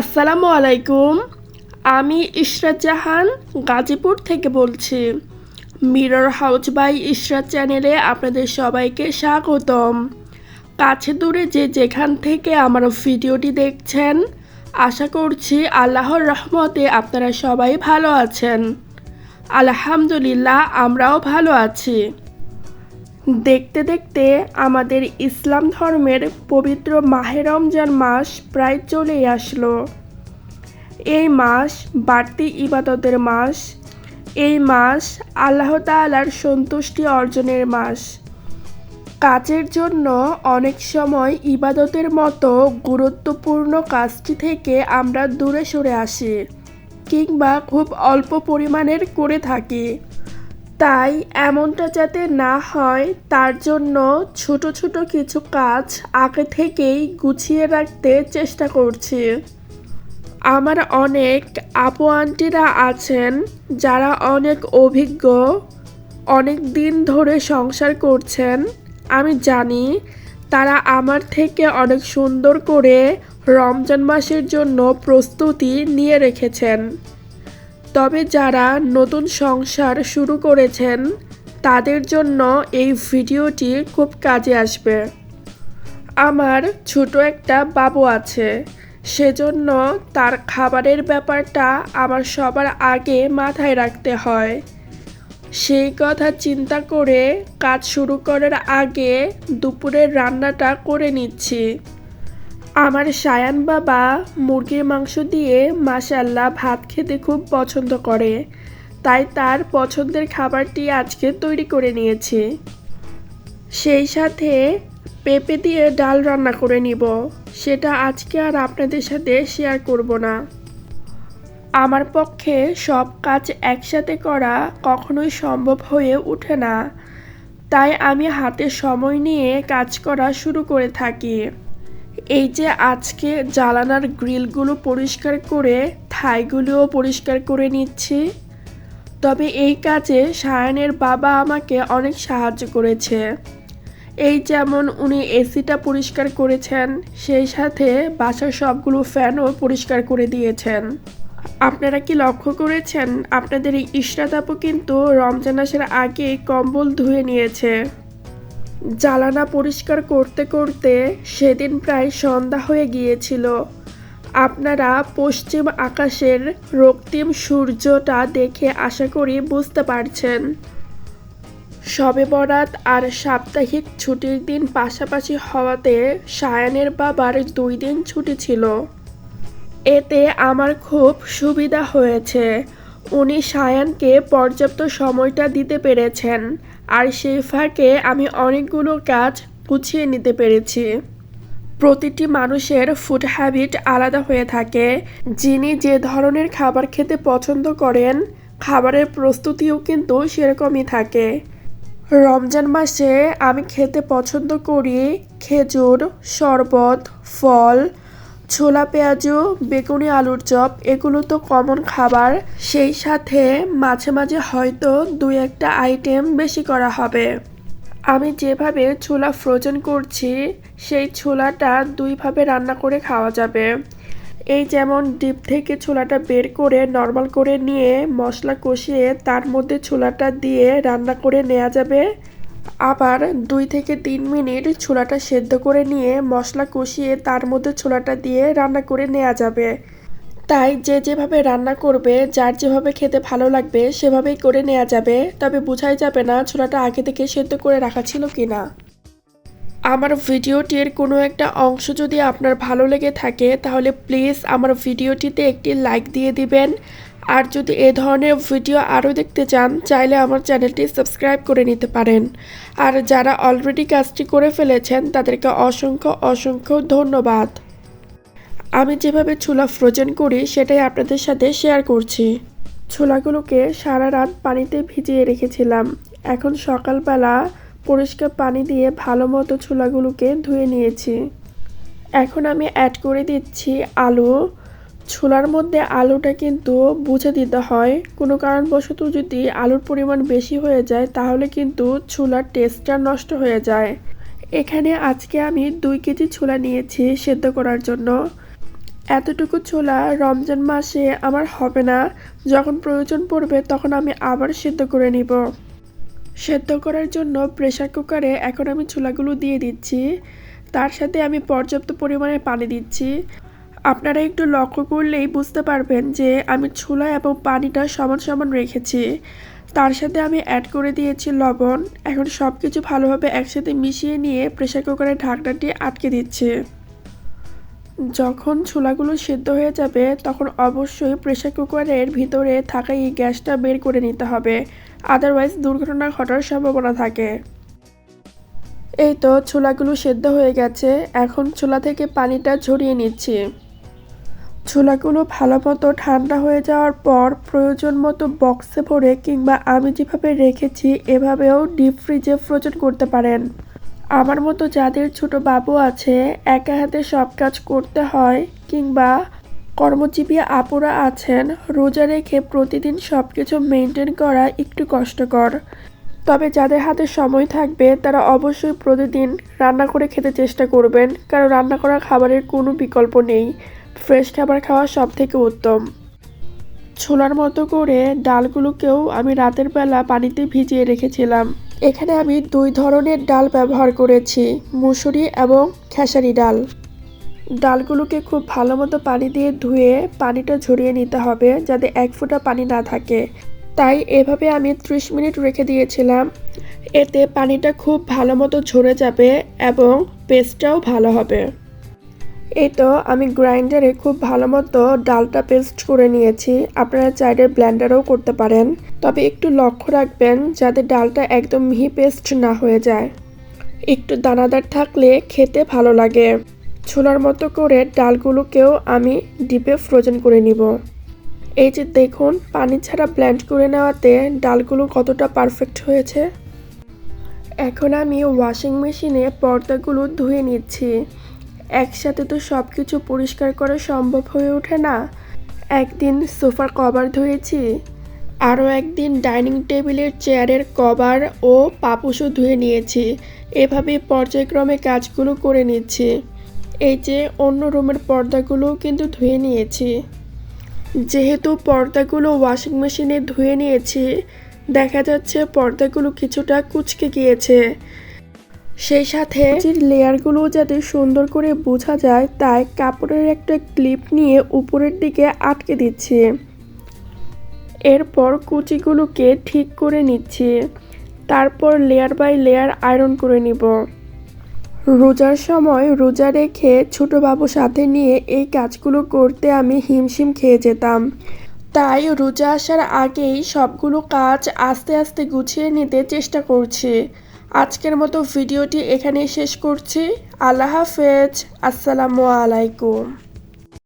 আসসালামু আলাইকুম। আমি ইশরাত জাহান, গাজীপুর থেকে বলছি। মিরর হাউস বাই ইশরাত চ্যানেলে আপনাদের সবাইকে স্বাগতম। কাছে দূরে যে যেখান থেকে আমার ভিডিওটি দেখছেন, আশা করছি আল্লাহর রহমতে আপনারা সবাই ভালো আছেন। আলহামদুলিল্লাহ, আমরাও ভালো আছি। দেখতে দেখতে আমাদের ইসলাম ধর্মের পবিত্র মাহে রমজান মাস প্রায় চলেই আসলো। এই মাস বাড়তি ইবাদতের মাস। এই মাস আল্লাহ তাআলার সন্তুষ্টি অর্জনের মাস। কাজের জন্য অনেক সময় ইবাদতের মতো গুরুত্বপূর্ণ কাজটি থেকে আমরা দূরে সরে আসি কিংবা খুব অল্প পরিমাণের করে থাকি। তাই এমনটা যাতে না হয়, তার জন্য ছোট ছোট কিছু কাজ আগে থেকেই গুছিয়ে রাখতে চেষ্টা করছি। আমার অনেক আপু আন্টিরা আছেন, যারা অনেক অভিজ্ঞ, অনেক দিন ধরে সংসার করছেন। আমি জানি তারা আমার থেকে অনেক সুন্দর করে রমজান মাসের জন্য প্রস্তুতি নিয়ে রেখেছেন। তবে যারা নতুন সংসার শুরু করেছেন, তাদের জন্য এই ভিডিওটি খুব কাজে আসবে। আমার ছোট একটা বাবু আছে, সেজন্য তার খাবারের ব্যাপারটা আমার সবার আগে মাথায় রাখতে হয়। সেই কথা চিন্তা করে কাজ শুরু করার আগে দুপুরের রান্নাটা করে নিচ্ছি। আমার সায়ান বাবা মুরগির মাংস দিয়ে মাসাল্লাহ ভাত খেতে খুব পছন্দ করে। তাই তার পছন্দের খাবারটি আজকে তৈরি করে নিয়েছি। সেই সাথে পেঁপে দিয়ে ডাল রান্না করে নিব। সেটা আজকে আর আপনাদের সাথে শেয়ার করব না। আমার পক্ষে সব কাজ একসাথে করা কখনোই সম্ভব হয়ে ওঠে না। তাই আমি হাতে সময় নিয়ে কাজ করা শুরু করে থাকি। এই যে আজকে জ্বালানার গ্রিলগুলো পরিষ্কার করে, থাইগুলোও পরিষ্কার করে নিচ্ছি। তবে এই কাজে সায়নের বাবা আমাকে অনেক সাহায্য করেছে। এই যেমন উনি এসিটা পরিষ্কার করেছেন, সেই সাথে বাসার সবগুলো ফ্যানও পরিষ্কার করে দিয়েছেন। আপনারা কি লক্ষ্য করেছেন? আপনাদের এই ইশরাত আপু কিন্তু রমজান আসার আগে কম্বল ধুয়ে নিয়েছে। জ্বালানা পরিষ্কার করতে করতে সেদিন প্রায় সন্ধ্যা হয়ে গিয়েছিল। আপনারা পশ্চিম আকাশের রক্তিম সূর্যটা দেখে আশা করি বুঝতে পারছেন। শবে বরাত আর সাপ্তাহিক ছুটির দিন পাশাপাশি হওয়াতে সায়ানের বাবার দুই দিন ছুটি ছিল। এতে আমার খুব সুবিধা হয়েছে। উনি সায়ানকে পর্যাপ্ত সময়টা দিতে পেরেছেন। আর সেই ফাঁকে আমি অনেকগুলো কাজ গুছিয়ে নিতে পেরেছি। প্রতিটি মানুষের ফুড হ্যাবিট আলাদা হয়ে থাকে। যিনি যে ধরনের খাবার খেতে পছন্দ করেন, খাবারের প্রস্তুতিও কিন্তু সেরকমই থাকে। রমজান মাসে আমি খেতে পছন্দ করি খেজুর, শরবত, ফল ছোলা, পেঁয়াজু, বেগুনি, আলুর চপ, এগুলো তো কমন খাবার। সেই সাথে মাঝে মাঝে হয়তো দুই একটা আইটেম বেশি করা হবে। আমি যেভাবে ছোলা ফ্রোজেন করছি, সেই ছোলাটা দুইভাবে রান্না করে খাওয়া যাবে। এই যেমন ডিপ থেকে ছোলাটা বের করে নর্মাল করে নিয়ে মশলা কষিয়ে তার মধ্যে ছোলাটা দিয়ে রান্না করে নেওয়া যাবে। আবার দুই থেকে তিন মিনিট ছোলাটা সেদ্ধ করে নিয়ে মশলা কষিয়ে তার মধ্যে ছোলাটা দিয়ে রান্না করে নেওয়া যাবে। তাই যে যেভাবে রান্না করবে, যার যেভাবে খেতে ভালো লাগবে, সেভাবেই করে নেওয়া যাবে। তবে বোঝাই যাবে না ছোলাটা আগে থেকে সেদ্ধ করে রাখা ছিল কি না আমার ভিডিওটির কোনো একটা অংশ যদি আপনার ভালো লেগে থাকে, তাহলে প্লিজ আমার ভিডিওটিতে একটি লাইক দিয়ে দিবেন। আর যদি এ ধরনের ভিডিও আরও দেখতে চান, চাইলে আমার চ্যানেলটি সাবস্ক্রাইব করে নিতে পারেন। আর যারা অলরেডি কাজটি করে ফেলেছেন, তাদেরকে অসংখ্য অসংখ্য ধন্যবাদ। আমি যেভাবে ছোলা ফ্রোজেন করি, সেটাই আপনাদের সাথে শেয়ার করছি। ছোলাগুলোকে সারা রাত পানিতে ভিজিয়ে রেখেছিলাম। এখন সকালবেলা পরিষ্কার পানি দিয়ে ভালো মতো ছোলাগুলোকে ধুয়ে নিয়েছি। এখন আমি অ্যাড করে দিচ্ছি আলু ছোলার মধ্যে আলুটা কিন্তু বুঝে দিতে হয়। কোনো কারণবশত যদি আলুর পরিমাণ বেশি হয়ে যায়, তাহলে কিন্তু ছোলার টেস্টটা নষ্ট হয়ে যায়। এখানে আজকে আমি দুই কেজি ছোলা নিয়েছি সেদ্ধ করার জন্য। এতটুকু ছোলা রমজান মাসে আমার হবে না। যখন প্রয়োজন পড়বে, তখন আমি আবার সেদ্ধ করে নিব। সেদ্ধ করার জন্য প্রেসার কুকারে এখন আমি ছোলাগুলো দিয়ে দিচ্ছি। তার সাথে আমি পর্যাপ্ত পরিমাণে পানি দিচ্ছি। আপনারা একটু লক্ষ্য করলেই বুঝতে পারবেন যে আমি ছোলা এবং পানিটা সমান সমান রেখেছি। তার সাথে আমি অ্যাড করে দিয়েছি লবণ। এখন সব কিছু ভালোভাবে একসাথে মিশিয়ে নিয়ে প্রেসার কুকারের ঢাকনাটি আটকে দিচ্ছি। যখন ছোলাগুলো সেদ্ধ হয়ে যাবে, তখন অবশ্যই প্রেসার কুকারের ভিতরে থাকা এই গ্যাসটা বের করে নিতে হবে। আদারওয়াইজ দুর্ঘটনা ঘটার সম্ভাবনা থাকে। এই তো ছোলাগুলো সেদ্ধ হয়ে গেছে। এখন ছোলা থেকে পানিটা ঝরিয়ে নিচ্ছি। ছোলাগুলো ভালো মতো ঠান্ডা হয়ে যাওয়ার পর প্রয়োজন মতো বক্সে ভরে কিংবা আমি যেভাবে রেখেছি এভাবেও ডিপ ফ্রিজে ফ্রোজেন করতে পারেন। আমার মতো যাদের ছোট বাবু আছে, একা হাতে সব কাজ করতে হয় কিংবা কর্মজীবী আপুরা আছেন, রোজা রেখে প্রতিদিন সব কিছু মেনটেন করা একটু কষ্টকর। তবে যাদের হাতে সময় থাকবে, তারা অবশ্যই প্রতিদিন রান্না করে খেতে চেষ্টা করবেন, কারণ রান্না করা খাবারের কোনো বিকল্প নেই। ফ্রেশ খাবার খাওয়া সব থেকে উত্তম। ছোলার মতো করে ডালগুলোকেও আমি রাতের বেলা পানিতে ভিজিয়ে রেখেছিলাম। এখানে আমি দুই ধরনের ডাল ব্যবহার করেছি, মুসুরি এবং খেসারি ডাল। ডালগুলোকে খুব ভালো মতো পানি দিয়ে ধুয়ে পানিটা ঝরিয়ে নিতে হবে যাতে এক ফোঁটা পানি না থাকে। তাই এভাবে আমি ত্রিশ মিনিট রেখে দিয়েছিলাম। এতে পানিটা খুব ভালো মতো ঝরে যাবে এবং পেস্টটাও ভালো হবে। এই তো, আমি গ্রাইন্ডারে খুব ভালো মতো ডালটা পেস্ট করে নিয়েছি। আপনারা চাইলে ব্ল্যান্ডারও করতে পারেন। তবে একটু লক্ষ্য রাখবেন যাতে ডালটা একদম মিহি পেস্ট না হয়ে যায়। একটু দানাদার থাকলে খেতে ভালো লাগে। ছোলার মতো করে ডালগুলোকেও আমি ডিপে ফ্রোজেন করে নিব। এই যে দেখুন, পানি ছাড়া ব্ল্যান্ড করে নেওয়াতে ডালগুলো কতটা পারফেক্ট হয়েছে। এখন আমি ওয়াশিং মেশিনে পর্দাগুলো ধুয়ে নিচ্ছি। একসাথে তো সব কিছু পরিষ্কার করা সম্ভব হয়ে ওঠে না। একদিন সোফার কভার ধুয়েছি, আরও একদিন ডাইনিং টেবিলের চেয়ারের কভার ও পাপুসও ধুয়ে নিয়েছি এভাবে পর্যায়ক্রমে কাজগুলো করে নিচ্ছি। এই যে অন্য রুমের পর্দাগুলোও কিন্তু ধুয়ে নিয়েছি। যেহেতু পর্দাগুলো ওয়াশিং মেশিনে ধুয়ে নিয়েছি, দেখা যাচ্ছে পর্দাগুলো কিছুটা কুচকে গিয়েছে। সেই সাথে লেয়ারগুলো যাতে সুন্দর করে বোঝা যায়, তাই কাপড়ের একটা ক্লিপ নিয়ে উপরের দিকে আটকে দিচ্ছি। এরপর কুচিগুলোকে ঠিক করে নিচ্ছি। তারপর লেয়ার বাই লেয়ার আয়রন করে নিব। রোজার সময় রোজা রেখে ছোট বাবু সাথে নিয়ে এই কাজগুলো করতে আমি হিমশিম খেয়ে যেতাম। তাই রোজা আসার আগেই সবগুলো কাজ আস্তে আস্তে গুছিয়ে নিতে চেষ্টা করছি। আজকের মতো ভিডিওটি এখানেই শেষ করছি। আল্লাহ হাফেজ। আসসালামু আলাইকুম।